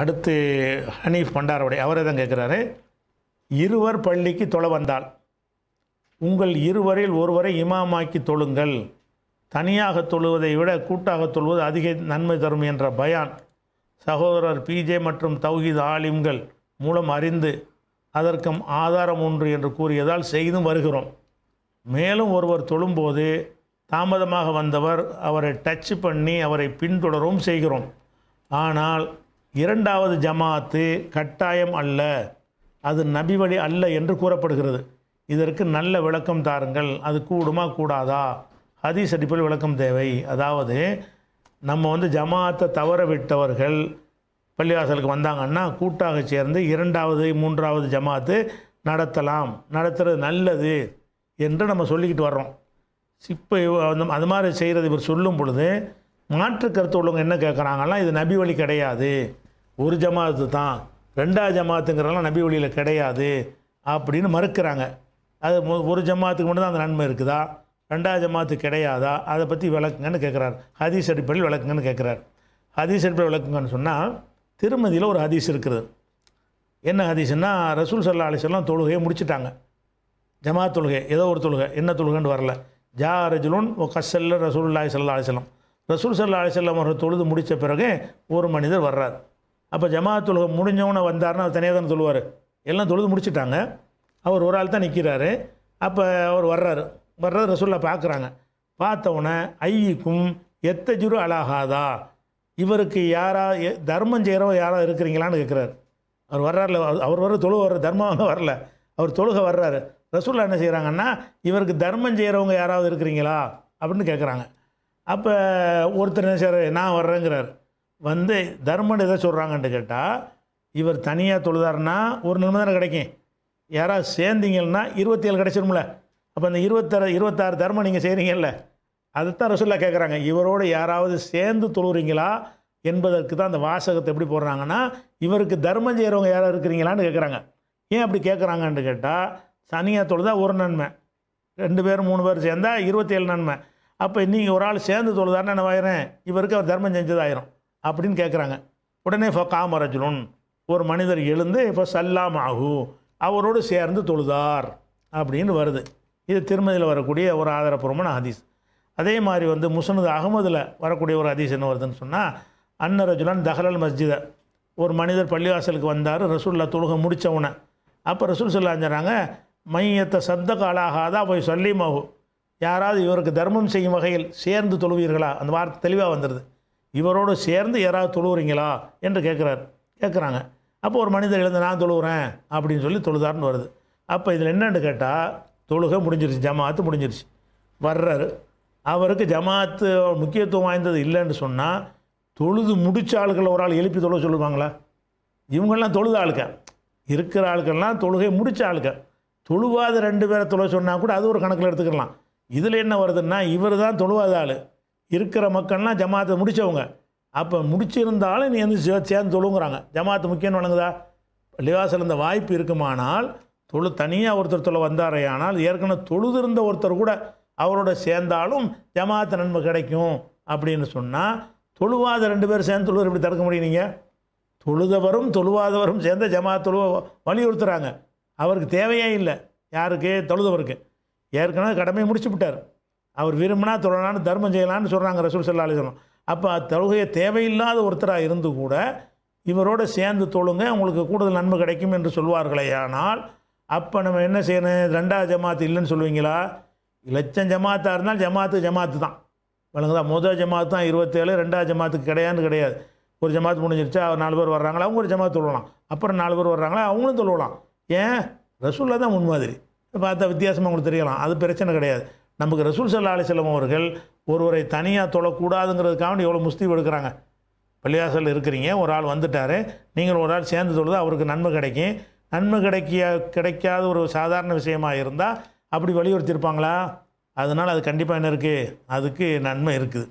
அடுத்து ஹனீஃப் பண்டாரவுடைய அவர் தான் கேட்குறாரு இருவர் பள்ளிக்கு தொலை வந்தால் உங்கள் இருவரில் ஒருவரை இமாமாக்கி தொழுங்கள். தனியாக தொழுவதை விட கூட்டாக தொழுவது அதிக நன்மை தரும் என்ற பயான். சகோதரர் பிஜே மற்றும் தௌஹீத் ஆலிம்கள் மூலம் அறிந்து அதற்கும் ஆதாரம் ஒன்று என்று கூறியதால் செய்தும் வருகிறோம். மேலும் ஒருவர் தொழும்போது தாமதமாக வந்தவர் அவரை டச் பண்ணி அவரை பின்தொடரவும் செய்கிறோம். ஆனால் இரண்டாவது ஜமாத்து கட்டாயம் அல்ல. அது நபி வழி அல்ல என்று கூறப்படுகிறது. இதற்கு நல்ல விளக்கம் தாருங்கள். அது கூடுமா கூடாதா? ஹதீஸ் அடிப்படையில் விளக்கம் தேவை. அதாவது நம்ம வந்து ஜமாத்தை தவற விட்டவர்கள் பள்ளிவாசலுக்கு வந்தாங்கன்னா கூட்டாக சேர்ந்து இரண்டாவது மூன்றாவது ஜமாத்து நடத்தலாம். நடத்துறது நல்லது என்று நம்ம சொல்லிக்கிட்டு வர்றோம். இப்போ அந்த அது மாதிரி செய்கிறது இவர் சொல்லும் பொழுது மாற்று கருத்து உள்ளவங்க என்ன கேட்குறாங்கன்னா இது நபி வழி கிடையாது. ஒரு ஜமாத்து தான் ரெண்டாவது ஜமாத்துங்கிறலாம் நபி வழியில் கிடையாது அப்படின்னு மறுக்கிறாங்க. அது ஒரு ஜமாத்துக்கு மட்டும்தான் அந்த நன்மை இருக்குதா? ரெண்டாவது ஜமாத்து கிடையாதா? அதை பற்றி விளக்குங்கன்னு கேட்குறார் ஹதீஸ் அடிப்படையில் விளக்குங்கன்னு கேட்குறாரு ஹதீஸ் அடிப்படையில் விளக்குங்கன்னு சொன்னால் திருமதியில் ஒரு ஹதீஸ் இருக்குது. என்ன ஹதீஸ்னா ரசூல் சல்லா அலிசல்லாம் தொழுகையை முடிச்சுட்டாங்க. ஜமாத் தொழுகை ஏதோ ஒரு தொழுகை என்ன தொழுகைன்னு வரல. ஜா ரஜுலுன் ஓ கசல்ல ரசூலுல்லாஹி சல்லா அலிசல்லாம் ரசூல் சல்லா அலிசல்லாம் அவர்கள் தொழுது முடித்த பிறகு ஒரு மனிதர் வர்றார். அப்போ ஜமாத் தொழுகை முடிஞ்சவன வந்தாருன்னா அவர் தனியாக தானே சொல்லுவார் எல்லாம் தொழுது முடிச்சிட்டாங்க. அவர் ஒரு ஆள் தான் நிற்கிறாரு அப்போ அவர் வர்றாரு. வர்றது ரசூல்லா பார்க்குறாங்க பார்த்தவொடனே ஐயிக்கும் எத்தஜுரு அழகாதா இவருக்கு யாரா எ- தர்மம் செய்கிறவ யாராவது இருக்கிறீங்களான்னு கேட்குறாரு அவர் வர்றாருல அவர் அவர் தொழுக வர்ற தர்மம் வரல. அவர் தொழுக வர்றாரு. ரசூல்லா என்ன செய்கிறாங்கன்னா இவருக்கு தர்மம் செய்கிறவங்க யாராவது இருக்கிறீங்களா? அப்படின்னு கேட்குறாங்க அப்போ ஒருத்தர் என்ன செய்கிறார் நான் வர்றேங்கிறார். வந்து தர்மன் எதை சொல்கிறாங்கன்னு கேட்டால் இவர் தனியாக தொழுதாருன்னா ஒரு நிமிடம் தானே கிடைக்கும். யாராவது சேர்ந்தீங்கன்னா இருபத்தி ஏழு கிடைச்சிரும்ல. அப்போ அந்த இருபத்தாறு இருபத்தாறு தர்மம் நீங்கள் செய்கிறீங்கல்ல அதைத்தான் ரசூல்லா கேட்குறாங்க இவரோடு யாராவது சேர்ந்து தொழுறீங்களா என்பதற்கு தான் அந்த வாசகத்தை எப்படி போடுறாங்கன்னா இவருக்கு தர்மம் செய்கிறவங்க யாராவது இருக்கிறீங்களான்னு கேட்குறாங்க ஏன் அப்படி கேட்குறாங்கன்னு கேட்டால் தனியாக தொழுதா ஒரு நன்மை. ரெண்டு பேர் மூணு பேர் சேர்ந்தால் இருபத்தேழு நன்மை. அப்போ நீங்கள் ஒரு ஆள் சேர்ந்து தொழுதான்னு என்ன ஆயிரும்? இவருக்கு அவர் தர்மம் செஞ்சதாயிரும். அப்படின்னு கேட்குறாங்க உடனே இப்போ காமரஜுலுன் ஒரு மனிதர் எழுந்து இப்போ சல்லாம் ஆகு அவரோடு சேர்ந்து தொழுதார் அப்படின்னு வருது. இது திருமதியில் வரக்கூடிய ஒரு ஆதாரப்பூர்வமான ஹதீஸ். அதே மாதிரி வந்து முசனது அகமதில் வரக்கூடிய ஒரு ஹதீஸ் என்ன வருதுன்னு சொன்னால் அன்னரஜுலான் தஹலல் மஸ்ஜித ஒரு மனிதர் பள்ளிவாசலுக்கு வந்தார் ரசூல்லா தொழுகை முடித்தவனை அப்போ ரசூல் சொல்லாஞ்சாங்க மையத்தை சப்த காலாகாதா போய் சொல்லிமாகு யாராவது இவருக்கு தர்மம் செய்யும் வகையில் சேர்ந்து தொழுவீர்களா? அந்த வார்த்தை தெளிவாக வந்துடுது இவரோடு சேர்ந்து யாராவது தொழுவுறீங்களா என்று கேட்குறாரு. கேட்குறாங்க. அப்போ ஒரு மனிதர் எழுந்து நான் தொழுகிறேன் அப்படின்னு சொல்லி தொழுதாருன்னு வருது. அப்போ இதில் என்னன்னு கேட்டால் தொழுகை முடிஞ்சிருச்சு ஜமாத்து முடிஞ்சிருச்சு. வர்றாரு. அவருக்கு ஜமாத்து முக்கியத்துவம் வாய்ந்தது இல்லைன்னு சொன்னால் தொழுது முடித்த ஆளுகளை ஒரு ஆள் எழுப்பி தொழுக சொல்லுவாங்களா? இவங்கெல்லாம் தொழுத ஆளுக்க இருக்கிற ஆளுக்கெல்லாம் தொழுகை முடித்த ஆளுக்க தொழுவாத ரெண்டு பேரை தொழுக சொன்னால் கூட அது ஒரு கணக்கில் எடுத்துக்கலாம். இதில் என்ன வருதுன்னா இவர் தான் தொழுவாத ஆள். இருக்கிற மக்கள்லாம் ஜமாத்தை முடித்தவங்க அப்போ முடிச்சிருந்தாலும் நீ வந்து சே- சேர்ந்து தொழுங்கிறாங்க. ஜமாத்து முக்கியம்னு வழங்குதா? பள்ளிவாசல் இந்த வாய்ப்பு இருக்குமானால் தொழு தனியாக ஒருத்தர் தொலை வந்தாரேயானால் ஏற்கனவே தொழுதிருந்த ஒருத்தர் கூட அவரோட சேர்ந்தாலும் ஜமாத்து நன்மை கிடைக்கும் அப்படின்னு சொன்னால் தொழுவாத ரெண்டு பேர் சேர்ந்து தொழுவது எப்படி தடுக்க முடியும் நீங்கள் தொழுதவரும் தொழுவாதவரும் சேர்ந்த ஜமாத் தொழுவ வலியுறுத்துகிறாங்க அவருக்கு தேவையே இல்லை. யாருக்கு? தொழுதவருக்கு. ஏற்கனவே கடமையை முடிச்சு விட்டார். அவர் விரும்பினா தொழலான்னு தர்மம் செய்யலான்னு சொல்கிறாங்க ரசூல் சல்லா அலிஸ்லாம் அப்போ தொழுகையை தேவையில்லாத ஒருத்தராக இருந்து கூட இவரோட சேர்ந்து தொழுங்க உங்களுக்கு கூடுதல் நன்மை கிடைக்கும் என்று சொல்வார்களே. ஆனால் அப்போ நம்ம என்ன செய்யணும்? ரெண்டாவது ஜமாத்து இல்லைன்னு சொல்லுவீங்களா? லட்சம் ஜமாத்தாக இருந்தால் ஜமாத்து ஜமாத்து தான். வழங்குதா முதல் ஜமாத்து தான் இருபத்தேழு ரெண்டாவது ஜமாத்துக்கு கிடையாதுன்னு கிடையாது. ஒரு ஜமாத்து முடிஞ்சிருச்சா நாலு பேர் வர்றாங்களா? அவங்க ஒரு ஜமாத்து தொழுவலாம் அப்புறம் நாலு பேர் வர்றாங்களா? அவங்களும் தொழுவலாம். ஏன்? ரசூல்லா தான் முன்மாதிரி. பார்த்தா வித்தியாசமாக உங்களுக்கு தெரியலாம். அது பிரச்சனை கிடையாது. நமக்கு ரசூல் சல்லா அலிசல்லம் அவர்கள் ஒருவரை தனியாக தொழக்கூடாதுங்கிறதுக்காக எவ்வளோ முஸ்தீப் எடுக்கிறாங்க. பள்ளிவாசலில் இருக்கிறீங்க ஒரு ஆள் வந்துட்டார் நீங்கள் ஒரு ஆள் சேர்ந்து தொழுது அவருக்கு நன்மை கிடைக்கும். நன்மை கிடைக்க கிடைக்காத ஒரு சாதாரண விஷயமாக இருந்தால் அப்படி வலியுறுத்தியிருப்பாங்களா அதனால் அது கண்டிப்பாக என்ன இருக்குது அதுக்கு நன்மை இருக்குது.